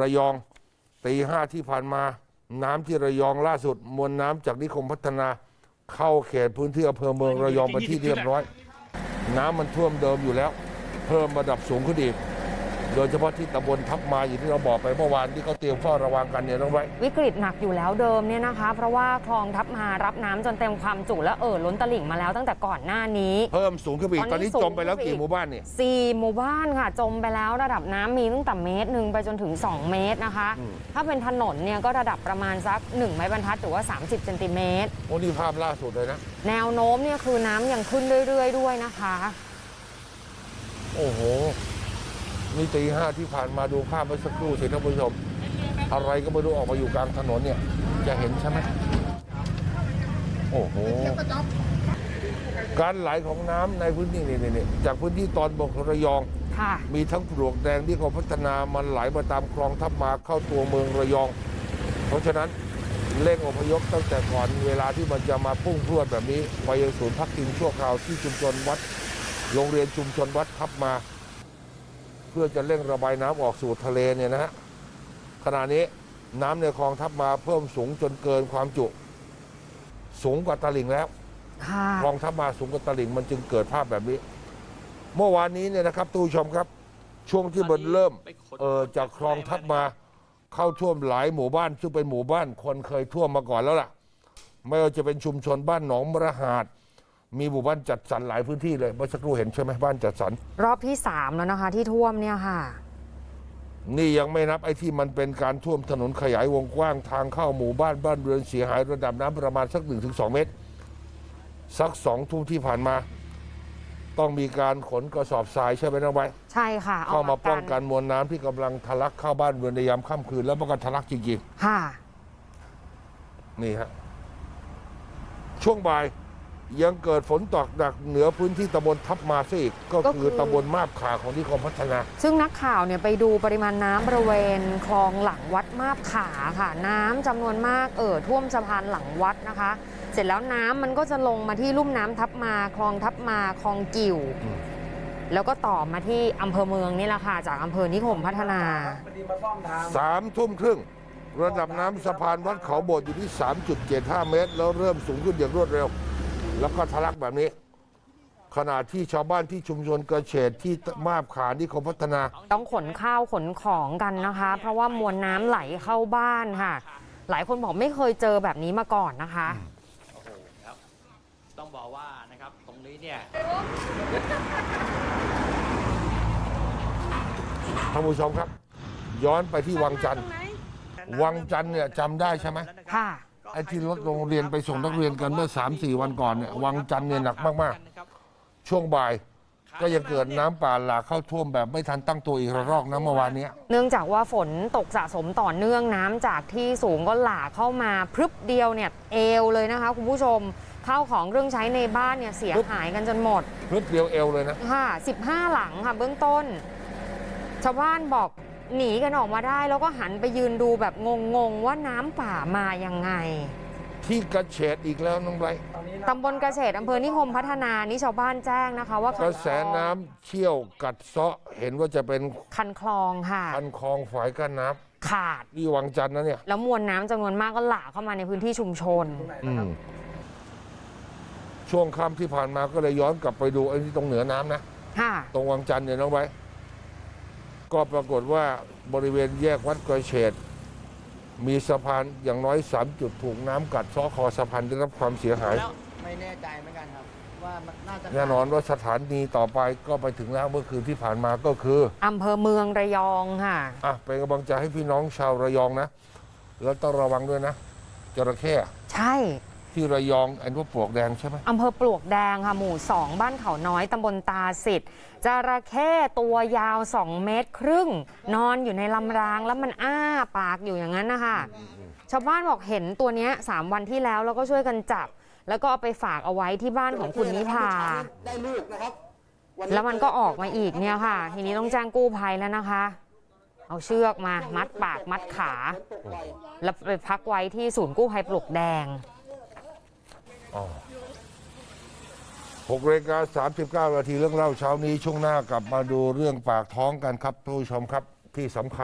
ระยองตีห้าที่ผ่านมา น้ำที่ระยองล่าสุด มวลน้ำจากนิคมพัฒนา เข้าเขตพื้นที่อำเภอเมืองระยองเป็นที่เรียบร้อย น้ำมันท่วมเดิมอยู่แล้ว เพิ่มระดับสูงขึ้นอีก โดยเฉพาะที่ตำบลทับมาอย่างที่เราบอกไปเมื่อวานที่เขาเตรียมเฝ้าระวังกันเนี่ยน้องไว้วิกฤตหนักอยู่แล้วเดิมเนี่ยนะคะ เพราะว่าคลองทับมารับน้ำจนเต็มความจุและเอ่อล้นตลิ่งมาแล้วตั้งแต่ก่อนหน้านี้ เพิ่มสูงขึ้นไปอีกตตออนนนี้นี้สูงจมไปแล้วขึ้นไปอีกี่กหมู่บ้านเนี่ยสี่หมู่บ้านค่ะจมไปแล้วระดับน้ำมีตั้งแต่เมตรหนึ่งไปจนถึง 2 เมตรนะคะอืมถ้าเป็นถนนเนี่ยก็ระดับประมาณสัก1ไม้บรรทัดหรือว่า 30เซนติเมตรโอ้นี่ภาพล่าสุดเลยนะแนวโน้มเนี่ยคือน้ำยังขึ้นเรื่อย ๆ ด้วยนะคะ โอ้โห นี่ตีห้าที่ผ่านมาดูภาพเมื่อสักครู่สิท่านผู้ชม อะไรก็ไม่รู้ออกมาอยู่กลางถนนเนี่ย จะเห็นใช่ไหมโอ้โหการไหลของน้ำในพื้นที่นี่นี่จากพื้นที่ตอนบกระยองค่ะมีทั้งปลวกแดงที่เขาพัฒนามันไหลมาตามคลองทับมาเข้าตัวเมืองระยอง เพราะฉะนั้นเร่งอพยพตั้งแต่ก่อนเวลาที่มันจะมาพุ่งพรวดแบบนี้ ไปยังศูนย์พักพิงชั่วคราวที่ชุมชนวัด โรงเรียนชุมชนวัดทับมาเพื่อจะเร่งระบายน้ำออกสู่ทะเลเนี่ยนะฮะขณะนี้น้ำในคลองทับมาเพิ่มสูงจนเกินความจุ สูงกว่าตลิ่งแล้วค่ะคลองทับมาสูงกว่าตลิ่งมันจึงเกิดภาพแบบนี้ เมื่อวานนี้เนี่ยนะครับทุกผู้ชมครับ ช่วงที่มันเริ่มเออจากคลองทับมาเข้าท่วมหลายหมู่บ้าน ซึ่งเป็นหมู่บ้านคนเคยท่วมมาก่อนแล้วล่ะ ไม่ว่าจะเป็นชุมชนบ้านหนองมระหาด มีหมู่บ้านจัดสรรหลายพื้นที่เลยเมื่อสักครู่เห็นใช่ไหมบ้านจัดสรรรอบที่3แล้วนะคะ ที่ท่วมเนี่ยค่ะ นี่ยังไม่นับไอ้ที่มันเป็นการท่วมถนนขยายวงกว้างทางเข้าหมู่บ้านบ้านเรือนเสียหายระดับน้ำประมาณสัก 1-2 เมตร สักสองทุ่มที่ผ่านมา ต้องมีการขนกระสอบทรายใช่ไหมน้องไว้ใช่ค่ะเข้ามาป้องกันมวลน้ำที่กำลังทะลักเข้าบ้านเรือนในยามค่ำคืนแล้วมันก็ทะลักจริงค่ะ ๆ นี่ฮะช่วงบ่าย ยังเกิดฝนตกหนักเหนือพื้นที่ตำบลทับมาซะอีกก็ก็คืคืออ ตำบลมาบขาของนิคมพัฒนา ซึ่งนักข่าวเนี่ยไปดูปริมาณน้ำบริเวณคลองหลังวัดมาบขาค่ะ น้ำจำนวนมากเอ่อท่วมสะพานหลังวัดนะคะ เสร็จแล้วน้ำมันก็จะลงมาที่ลุ่มน้ำทับมาคลองทับมาคลองกิ่ว อืม แล้วก็ต่อมาที่อำเภอเมืองนี่แหละค่ะ จากอำเภอนิคมพัฒนา สามทุ่มครึ่ง ระดับน้ำสะพานวัดเขาโบดอยู่ที่ 3.75 เมตร แล้วเริ่มสูงขึ้นอย่างรวดเร็ว แล้วก็ทะลักแบบนี้ ขณะที่ชาวบ้านที่ชุมชนเกษตรที่มาบขานิคมพัฒนา ต้องขนข้าวขนของกันนะคะ เพราะว่ามวลน้ำไหลเข้าบ้านค่ะ หลายคนบอกไม่เคยเจอแบบนี้มาก่อนนะคะ โอ้โหครับต้องบอกว่านะครับตรงนี้เนี่ย ท่านผู้ชมครับ ย้อนไปที่วังจันทร์วังจันทร์เนี่ยจำได้ใช่ไหมค่ะไอ้ที่รถโรงเรียนไปส่งนักเรียนกันเมื่อ 3-4 วันก่อนเนี่ยวังจันทร์เนี่ยหนักมากๆ ช่วงบ่ายก็ยังเกิดน้ำป่าหลากเข้าท่วมแบบไม่ทันตั้งตัวอีกระรอกนะเมื่อวานเนี้ย เนื่องจากว่าฝนตกสะสมต่อเนื่องน้ำจากที่สูงก็หลากเข้ามาพรึบเดียวเนี่ยเอวเลยนะคะคุณผู้ชมข้าวของเครื่องใช้ในบ้านเนี่ยเสียหายกันจนหมดพึบเดียวเอวเลยนะ ค่ะ 15 หลังค่ะเบื้องต้น ชาวบ้านบอก หนีกันออกมาได้แล้วก็หันไปยืนดูแบบงงๆว่าน้ำป่ามายังไง ที่กระเฉดอีกแล้วน้องไบรท์ตำบลเกษตรอำเภอนิคมพัฒนานี่ชาวบ้านแจ้งนะคะ ว่ากระแสน้ำเชี่ยวกัดเซาะเห็นว่าจะเป็นคันคลองค่ะ คันคลองฝายกั้นน้ขาดำที่วังจันทร์นะเนี่ยแล้วมวลน้ำจำนวนมากก็หลากเข้ามาในพื้นที่ชุมชน อืมช่วงค่ำที่ผ่านมาก็เลยย้อนกลับไปดูไอ้ที่ตรงเหนือน้ำนะ ค่ะ ตรงวังจันทร์เนี่ยน้องไว้ ก็ปรากฏว่าบริเวณแยกวัดกระเฉดมีสะพานอย่างน้อยสามจุดถูกน้ำกัดเซ้อคอสะพานได้รับความเสียหาย แล้วไม่แน่ใจเหมือนกันครับ ว่ามันน่าจะแน่นอนว่าสถานีต่อไปก็ไปถึงแล้วเมื่อคืนที่ผ่านมาก็คืออำเภอเมืองระยองค่ะ อะเป็นกำลังใจให้พี่น้องชาวระยองนะ แล้วต้องระวังด้วยนะจระเข้ใช่ ที่ระยองไอ้พวกปลวกแดงใช่ไหมอำเภอปลวกแดงค่ะหมู่ 2 บ้านเขาน้อยตำบลตาสิทธิ์จระเข้ตัวยาว 2 เมตรครึ่ง นอนอยู่ในลำรางแล้วมันอ้าปากอยู่อย่างนั้นนะคะชาวบ้านบอกเห็นตัวเนี้ย3วันที่แล้วแล้วก็ช่วยกันจับ แล้วก็เอาไปฝากเอาไว้ที่บ้านของคุณนิพา ได้ลูกนะครับแล้วมันก็ออกมาอีกเนี่ยค่ะ ทีนี้ต้องแจ้งกู้ภัยแล้วนะคะ เอาเชือกมามัดปากมัดขา แล้วไปพักไว้ที่ศูนย์กู้ภัยปลวกแดงอ๋อ หกเรกาสามสิบเก้านาทีเรื่องเล่าเช้านี้ช่วงหน้ากลับมาดูเรื่องปากท้องกันครับท่านผู้ชมครับที่สำคัญ